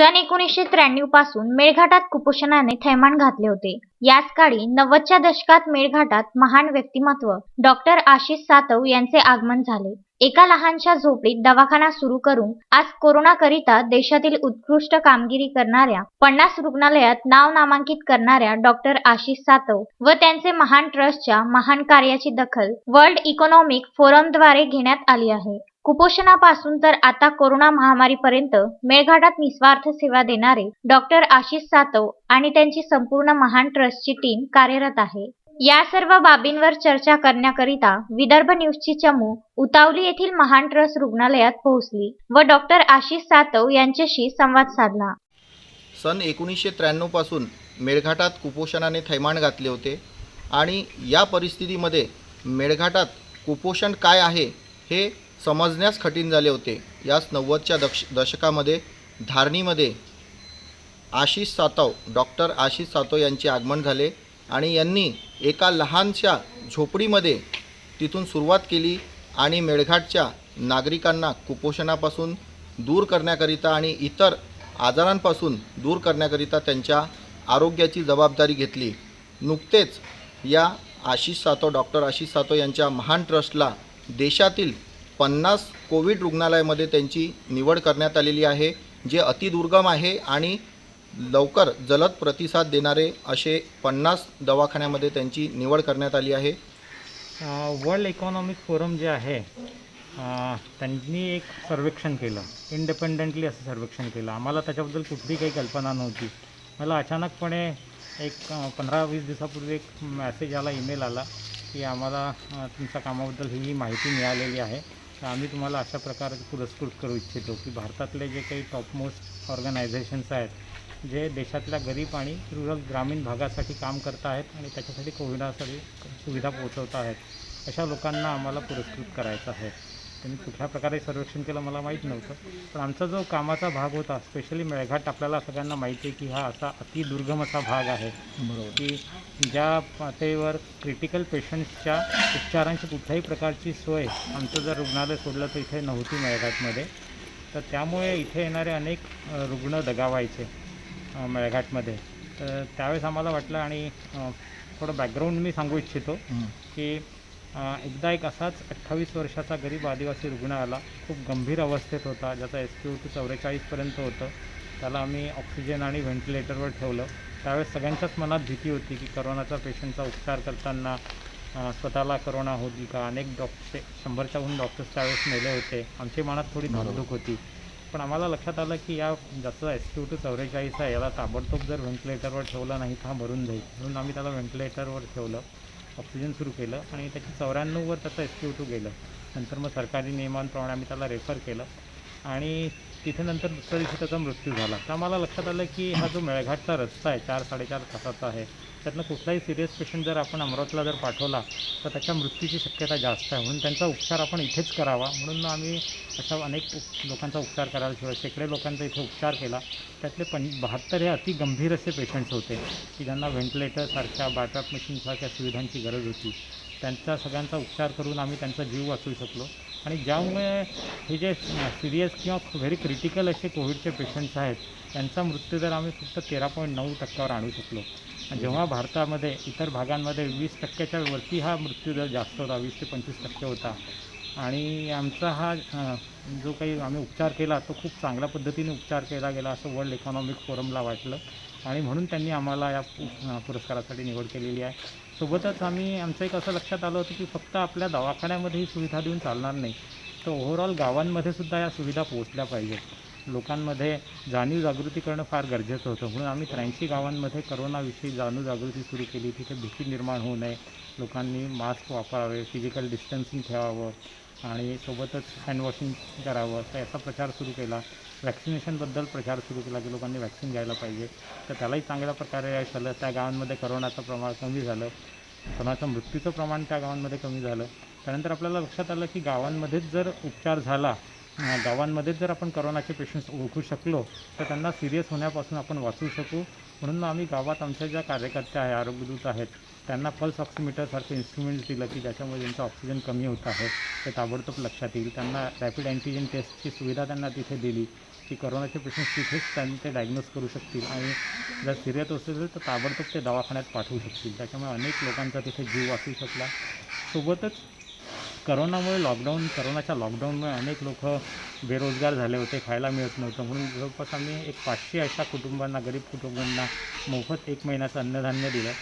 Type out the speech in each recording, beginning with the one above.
सन एकोणीसशे त्र्याण्णवपासून मेळघाटात कुपोषणाने थैमान घातले होते. याच काळी नव्वदच्या दशकात मेळघाटात महान व्यक्तिमत्व डॉक्टर आशिष सातव यांचे आगमन झाले. एका लहानशा झोपडीत दवाखाना सुरू करून आज कोरोनाकरिता देशातील उत्कृष्ट कामगिरी करणाऱ्या पन्नास रुग्णालयात नाव नामांकित करणाऱ्या डॉक्टर आशिष सातव व त्यांचे महान ट्रस्टच्या महान कार्याची दखल वर्ल्ड इकॉनॉमिक फोरमद्वारे घेण्यात आली आहे. कुपोषणापासून तर आता कोरोना महामारीपर्यंत मेळघाटात निस्वार्थ सेवा देणारे डॉक्टर आशिष सातव आणि त्यांची संपूर्ण महान ट्रस्टची टीम कार्यरत आहे. या सर्व बाबींवर चर्चा करण्याकरिता विदर्भ न्यूजची चमू उतावली येथील महान ट्रस्ट रुग्णालयात पोहोचली व डॉक्टर आशिष सातव यांच्याशी संवाद साधला. सन एकोणीसशे त्र्याण्णवपासून मेळघाटात कुपोषणाने थैमान घातले होते आणि या परिस्थितीमध्ये मेळघाटात कुपोषण काय आहे हे समजण्यास कठीण झाले होते. याच नव्वदच्या दक्ष दशकामध्ये धारणीमध्ये आशिष सातव डॉक्टर आशिष सातव यांचे आगमन झाले आणि यांनी एका लहानशा झोपडीमध्ये तिथून सुरुवात केली आणि मेळघाटच्या नागरिकांना कुपोषणापासून दूर करण्याकरिता आणि इतर आजारांपासून दूर करण्याकरिता त्यांच्या आरोग्याची जबाबदारी घेतली. नुकतेच या आशिष सातव डॉक्टर आशिष सातव यांच्या महान ट्रस्टला देशातील पन्नास कोविड रुग्णालयामध्ये त्यांची निवड करण्यात आलेली आहे जे अतिदुर्गम आहे आणि लवकर जलद प्रतिसाद देणारे असे पन्नास दवाखान्यामध्ये त्यांची निवड करण्यात आली आहे. वर्ल्ड इकॉनॉमिक फोरम जे आहे त्यांनी एक सर्वेक्षण केलं इंडिपेंडंटली असं सर्वेक्षण केलं. आम्हाला त्याच्याबद्दल कुठली काही कल्पना नव्हती. मला अचानकपणे एक पंधरा वीस दिवसापूर्वी एक मॅसेज आला ईमेल आला की आम्हाला तुमच्या कामाबद्दल ही माहिती मिळालेली आहे. तर आम्ही तुम्हाला अशा प्रकारे पुरस्कृत करू इच्छितो की भारतातले जे काही टॉपमोस्ट ऑर्गनायझेशन्स आहेत जे देशातल्या गरीब आणि रुरल ग्रामीण भागासाठी काम करत आहेत आणि त्याच्यासाठी कोविडासाठी सुविधा पोहोचवत आहेत अशा लोकांना आम्हाला पुरस्कृत करायचं आहे. त्यांनी कुठल्या प्रकारे सर्वेक्षण केलं मला माहीत नव्हतं. पण आमचा जो कामाचा भाग होता स्पेशली मेळघाट आपल्याला सगळ्यांना माहिती आहे की हा असा अतिदुर्गम असा भाग आहे. बरोबर. की ज्या पातळीवर क्रिटिकल पेशंट्सच्या उपचारांची कुठल्याही प्रकारची सोय आमचं जर रुग्णालय सोडलं तर इथे नव्हती मेळघाटमध्ये. तर त्यामुळे इथे येणारे अनेक रुग्ण दगावायचे मेळघाटमध्ये. तर त्यावेळेस आम्हाला वाटलं आणि थोडं बॅकग्राऊंड मी सांगू इच्छितो की एकदा एक असाच अठ्ठावीस वर्षाचा गरीब आदिवासी रुग्ण आला. खूप गंभीर अवस्थेत होता. ज्याचा एस ओ टू चौवेचाळीसपर्यंत होतं. त्याला आम्ही ऑक्सिजन आणि व्हेंटिलेटरवर ठेवलं. त्यावेळेस सगळ्यांच्याच मनात भीती होती की करोनाचा पेशंटचा उपचार करताना स्वतःला करोना होती का? अनेक डॉक्टर शंभरच्याहून डॉक्टर्स त्यावेळेस मेले होते. आमची मनात थोडी धाकधूक होती. पण आम्हाला लक्षात आलं की या ज्याचा एस क्यू टू चौवेचाळीस आहे याला ताबडतोब जर व्हेंटिलेटरवर ठेवला नाही तर हा मरून जाईल. म्हणून आम्ही त्याला व्हेंटिलेटरवर ठेवलं. ऑक्सिजन सुरू केलं आणि त्याच्या चौऱ्याण्णववर त्याचं एस क्यू टू गेलं. नंतर मग सरकारी नियमांप्रमाणे आम्ही त्याला रेफर केलं. आणि तिथे नंतर दुसऱ्या दिवशी त्याचा मृत्यू झाला. तर आम्हाला लक्षात आलं की हा जो मेळघाटचा रस्ता आहे चार साडेचार तासाचा आहे त्यातनं कुठलाही सिरियस पेशंट जर आपण अमरावतीला जर पाठवला तर त्याच्या मृत्यूची शक्यता जास्त आहे. म्हणून त्यांचा उपचार आपण इथेच करावा. म्हणून आम्ही अशा अनेक लोकांचा उपचार करायला शिवाय शेकडे लोकांचा इथे उपचार केला. त्यातले पण बहात्तर हे अति गंभीर असे पेशंट्स होते की ज्यांना व्हेंटिलेटरसारख्या बायपॅप मशीनसारख्या सुविधांची गरज होती. त्यांचा सगळ्यांचा उपचार करून आम्ही त्यांचा जीव वाचवू शकलो. आणि ज्यामुळे हे जे सिरियस किंवा व्हेरी क्रिटिकल असे कोविडचे पेशंट्स आहेत त्यांचा मृत्यूदर आम्ही फक्त तेरा पॉईंट नऊ टक्क्यावर आणू शकलो. जेव्हा भारतामध्ये इतर भागांमध्ये वीस टक्क्याच्या वरती हा मृत्यूदर जास्त होता वीस ते पंचवीस टक्के होता. आणि आमचा हा जो काही आम्ही उपचार केला तो खूप चांगल्या पद्धतीने उपचार केला गेला असं वर्ल्ड इकॉनॉमिक फोरमला वाटलं. आणि म्हणून त्यांनी आम्हाला या पु- पुरस्कारासाठी निवड केलेली आहे. सोबतच आम्ही आमचं एक असं लक्षात आलं होतं की फक्त आपल्या दवाखान्यामध्ये ही सुविधा देऊन चालणार नाही. तर ओव्हरऑल गावांमध्ये सुद्धा या सुविधा पोहोचल्या पाहिजेत. लोकांमध्ये जाणीव जागृती करणं फार गरजेचं होतं. म्हणून आम्ही त्र्याऐंशी गावांमध्ये करोनाविषयी जाणीव जागृती सुरू केली. तिथे भीती निर्माण होऊ नये. लोकांनी मास्क वापरावे फिजिकल डिस्टन्सिंग ठेवावं आणि सोबतच हँडवॉशिंग करावं. तर याचा प्रचार सुरू केला. वॅक्सिनेशनबद्दल प्रचार सुरू केला की लोकांनी वॅक्सिन घ्यायला पाहिजे. तर त्यालाही चांगल्या प्रकारे यश आलं त्या गावांमध्ये करोनाचं प्रमाण कमी झालं. कोणाचं मृत्यूचं प्रमाण त्या गावांमध्ये कमी झालं. त्यानंतर आपल्याला लक्षात आलं की गावांमध्येच जर उपचार झाला गावांमध्येच जर आपण करोनाचे पेशंट्स ओळखू शकलो तर त्यांना सिरियस होण्यापासून आपण वाचू शकू. म्हणून आम्ही गावात आमच्या ज्या कार्यकर्त्या आहे आरोग्यदूत आहेत त्यांना पल्स ऑक्सिमीटरसारखे इन्स्ट्रुमेंट्स दिलं की ज्याच्यामुळे त्यांचं ऑक्सिजन कमी होत आहे ते ताबडतोब लक्षात येईल. त्यांना रॅपिड अँटीजेन टेस्टची सुविधा त्यांना तिथे दिली. की करोनाचे पेशंट तिथेच त्यांनी ते डायग्नोज करू शकतील आणि जर सिरियस असेल तर ताबडतोब ते दवाखान्यात पाठवू शकतील. त्याच्यामुळे अनेक लोकांचा तिथे जीव वाचू शकला. सोबतच करोनामुळे लॉकडाऊन करोनाच्या लॉकडाऊनमुळे अनेक लोक बेरोजगार झाले होते खायला मिळत नव्हतं. म्हणून जवळपास आम्ही एक पाचशे अशा कुटुंबांना गरीब कुटुंबांना मोफत एक महिन्याचं अन्नधान्य दिलं.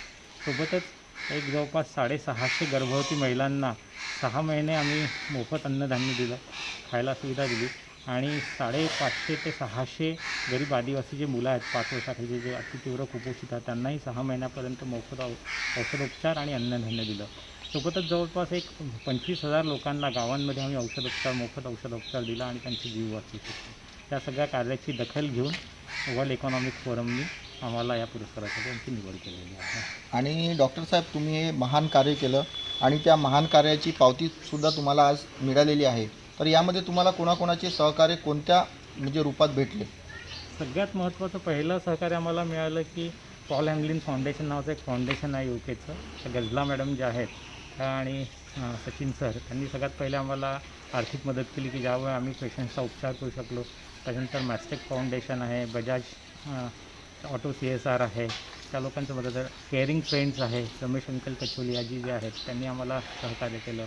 सोबतच एक जवळपास साडेसहाशे गर्भवती महिलांना सहा महिने आम्ही मोफत अन्नधान्य दिलं. खायला सुविधा दिली. आणि साडेपाचशे ते सहाशे गरीब आदिवासी जे मुलं आहेत पाच वर्षाखाली जे अतितीव्र कुपोषित आहेत त्यांनाही सहा महिन्यापर्यंत मोफत औ औषधोपचार आणि अन्नधान्य दिलं. सोबतच जवळपास एक पंचवीस हजार लोकांना गावांमध्ये आम्ही औषधोपचार मोफत औषधोपचार दिला आणि त्यांची जीव वाचू शकतो त्या सगळ्या कार्याची दखल घेऊन वर्ल्ड इकॉनॉमिक फोरमनी आम्हाला या पुरस्कारासाठी आमची निवड केलेली आहे. आणि डॉक्टर साहेब तुम्ही हे महान कार्य केलं आणि त्या महान कार्याची पावतीसुद्धा तुम्हाला आज मिळालेली आहे. तर यामध्ये तुम्हाला कोणाकोणाचे सहकार्य कोणत्या म्हणजे रूपात भेटले? सगळ्यात महत्त्वाचं पहिलं सहकार्य आम्हाला मिळालं की पॉल हँगलिन फाउंडेशन नावाचं एक फाउंडेशन आहे यू केचं. त्या गजला मॅडम ज्या आहेत आणि सचिन सर त्यांनी सगळ्यात पहिले आम्हाला आर्थिक मदत केली की ज्यामुळे आम्ही पेशंट्सचा उपचार करू शकलो त्याच्यानंतर मॅस्टेक फाउंडेशन आहे Bajaj auto C S R आहे त्या लोकांचं मदत केअरिंग फ्रेंड्स आहे रमेश अंकल कचोलियाजी जे आहेत त्यांनी आम्हाला सहकार्य केलं.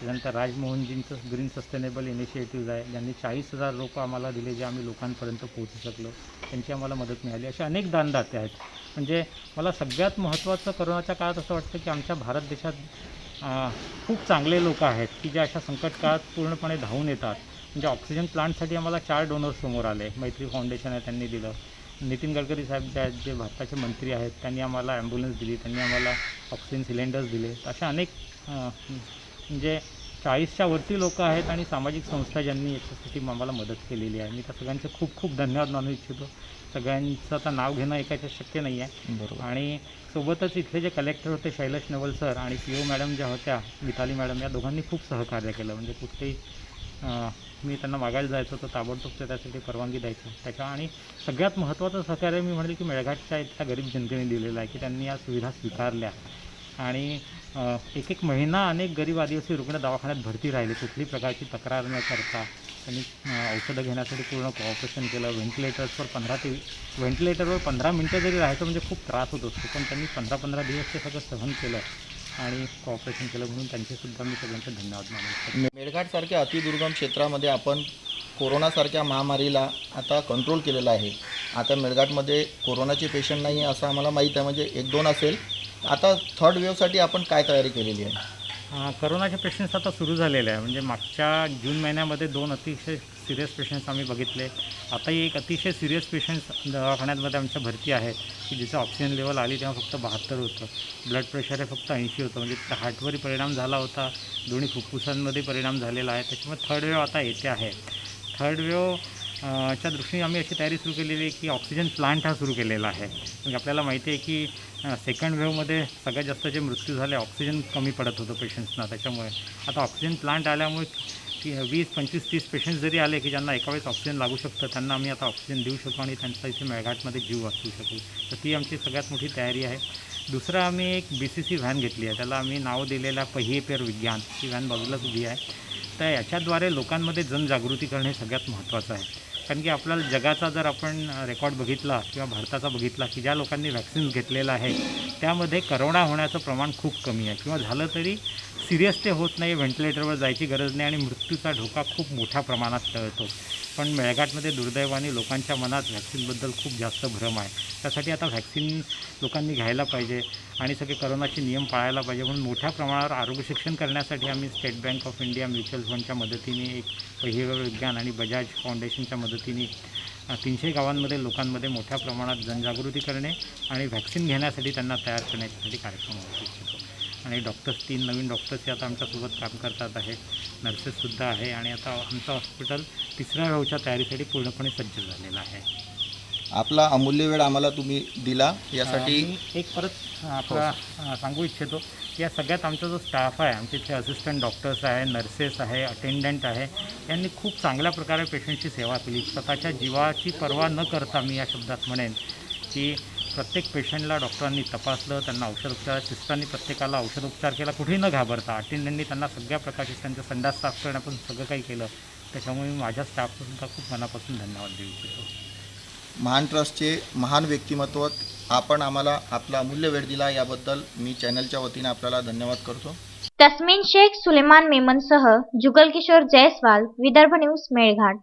त्यानंतर राजमोहनजींचं ग्रीन सस्टेनेबल इनिशिएटिव्ह आहे. ज्यांनी चाळीस हजार लोक आम्हाला दिले जे आम्ही लोकांपर्यंत पोहोचू शकलो. त्यांची आम्हाला मदत मिळाली. असे अनेक दानदाते आहेत. म्हणजे मला सगळ्यात महत्त्वाचं करोनाच्या काळात असं वाटतं की आमच्या भारत देशात खूप चांगले लोक आहेत की जे अशा संकट काळात पूर्णपणे धावून येतात. म्हणजे ऑक्सिजन प्लांटसाठी आम्हाला चार डोनर समोर आले. मैत्री फाउंडेशन आहे त्यांनी दिलं. नितीन गडकरी साहेब जे आहेत जे भारताचे मंत्री आहेत त्यांनी आम्हाला ॲम्ब्युलन्स दिली. त्यांनी आम्हाला ऑक्सिजन सिलेंडर्स दिले. अशा अनेक म्हणजे चाळीसच्या वरती लोक आहेत आणि सामाजिक संस्था ज्यांनी याच्यासाठी आम्हाला मदत केलेली आहे. मी त्या सगळ्यांचे खूप खूप धन्यवाद मानू इच्छितो. सगळ्यांचं आता नाव घेणं एकाच्या शक्य नाही आहे. बरोबर. आणि सोबतच इथले जे कलेक्टर होते शैलेश नवल सर आणि पी ओ मॅडम ज्या होत्या मिताली मॅडम या दोघांनी खूप सहकार्य केलं. म्हणजे कुठेही मी त्यांना मागायला जायचं तर ताबडतोब ते त्यासाठी परवानगी द्यायचं. त्याच्या आणि सगळ्यात महत्त्वाचं सहकार्य मी म्हणेल की मेळघाटच्या इथल्या गरीब जनतेने दिलेलं आहे की त्यांनी या सुविधा स्वीकारल्या. आणि एक एक महिना अनेक गरीब आदिवासी रुग्ण दवाखान्यात भरती राहिले. कुठली प्रकारची तक्रार न करता त्यांनी औषधं घेण्यासाठी पूर्ण कॉपरेशन केलं. व्हेंटिलेटर्सवर पंधरा ते व्हेंटिलेटरवर पंधरा मिनटं जरी राहायचं म्हणजे खूप त्रास होत असतो पण त्यांनी पंधरा पंधरा दिवस ते सगळं सहन केलं आणि कॉपरेशन केलं म्हणून त्यांचेसुद्धा मी सगळ्यांचे धन्यवाद मानतो. मेळघाटसारख्या अतिदुर्गम क्षेत्रामध्ये आपण कोरोनासारख्या महामारीला आता कंट्रोल केलेला आहे. आता मेळघाटमध्ये कोरोनाचे पेशंट नाही आहे असं आम्हाला माहीत आहे. म्हणजे एक दोन असेल आता थर्ड वेव्हसाठी आपण काय तयारी केलेली आहे? करोनाचे पेशंट्स आता सुरू झालेले आहे. म्हणजे मागच्या जून महिन्यामध्ये दोन अतिशय सिरियस पेशंट्स आम्ही बघितले. आताही एक अतिशय सिरियस पेशंट्स दवाखान्यामध्ये आमच्या भरती आहे की जिचं ऑक्सिजन लेवल आली तेव्हा फक्त बहात्तर होतं. ब्लड प्रेशर हे फक्त ऐंशी होतं. म्हणजे त्या हार्टवरही परिणाम झाला होता. दोन्ही फुफ्फुसांमध्ये परिणाम झालेला आहे. त्याच्यामुळे थर्ड वेव आता येते आहे. थर्ड वेव च्या दृष्टीने आम्ही अशी तयारी सुरू केलेली आहे की ऑक्सिजन प्लांट हा सुरू केलेला आहे. म्हणजे आपल्याला माहिती आहे की सेकंड वेवमध्ये सगळ्यात जास्त जे मृत्यू झाले ऑक्सिजन कमी पडत होतं पेशंट्सना त्याच्यामुळे आता ऑक्सिजन प्लांट आल्यामुळे की वीस पंचवीस तीस पेशंट्स जरी आले की ज्यांना एका वेळेस ऑक्सिजन लागू शकतं त्यांना आम्ही आता ऑक्सिजन देऊ शकू आणि त्यांचा इथे मेळघाटमध्ये जीव वाचवू शकू. तर ती आमची सगळ्यात मोठी तयारी आहे. दुसरं आम्ही एक बी सी सी व्हॅन घेतली आहे. त्याला आम्ही नाव दिलेलं आहे पहिये पेर विज्ञान. ही व्हॅन बाजूलाच उभी आहे. तर याच्याद्वारे लोकांमध्ये जनजागृती करणे सगळ्यात महत्त्वाचं आहे. कारण की आपल्याला जगाचा जर आपण रेकॉर्ड बघितला किंवा भारताचा बघितला की ज्या लोकांनी व्हॅक्सिन घेतलेलं आहे त्यामध्ये करोना होण्याचं प्रमाण खूप कमी आहे. किंवा झालं तरी सिरियस ते होत नाही व्हेंटिलेटरवर जायची गरज नाही आणि मृत्यूचा धोका खूप मोठ्या प्रमाणात टळतो. पण मेळघाटमध्ये दुर्दैवाने लोकांच्या मनात व्हॅक्सिनबद्दल खूप जास्त भ्रम आहे. त्यासाठी आता व्हॅक्सिन लोकांनी घ्यायला पाहिजे आणि सगळे करोनाचे नियम पाळायला पाहिजे म्हणून मोठ्या प्रमाणावर आरोग्य शिक्षण करण्यासाठी आम्ही State Bank of India mutual फंडच्या मदतीने एक पहिलं विज्ञान आणि बजाज फाउंडेशनच्या मदतीने तीनशे गावांमध्ये लोकांमध्ये मोठ्या प्रमाणात जनजागृती करणे आणि व्हॅक्सिन घेण्यासाठी त्यांना तयार करण्यासाठी कार्यक्रम होऊ शकतो आणि डॉक्टर्स तीन नवीन डॉक्टर्सही आता आमच्यासोबत काम करतात आहे. नर्सेससुद्धा आहे आणि आता आमचं हॉस्पिटल तिसऱ्या वेळच्या तयारीसाठी पूर्णपणे सज्ज झालेलं आहे. आपला अमूल्य वेळ आम्हाला तुम्ही दिला. यासाठी एक परत आपला अ, सांगू इच्छितो की या सगळ्यात आमचा जो स्टाफ आहे आमचे इथे असिस्टंट डॉक्टर्स आहे नर्सेस आहे अटेंडंट आहे यांनी खूप चांगल्या प्रकारे पेशंटची सेवा केली. स्वतःच्या जीवाची पर्वा न करता मी या शब्दात म्हणेन की प्रत्येक पेशंटला डॉक्टरांनी तपासलं त्यांना औषधोपचार सिस्टरांनी प्रत्येकाला औषधोपचार केला कुठेही न घाबरता. अटेंडंटनी त्यांना सगळ्या प्रकारचे त्यांचा संडास साफ करण्यापासून सगळं काही केलं. त्याच्यामुळे मी माझ्या स्टाफला सुद्धा खूप मनापासून धन्यवाद देऊ इच्छितो. महान ट्रस्टचे महान व्यक्तिमत्व आपण आम्हाला आपला अमूल्य वेळ दिला याबद्दल मी चॅनलच्या वतीने आपल्याला धन्यवाद करतो. तस्मीन शेख सुलेमान मेमनसह जुगल किशोर जयस्वाल विदर्भ न्यूज मेळघाट.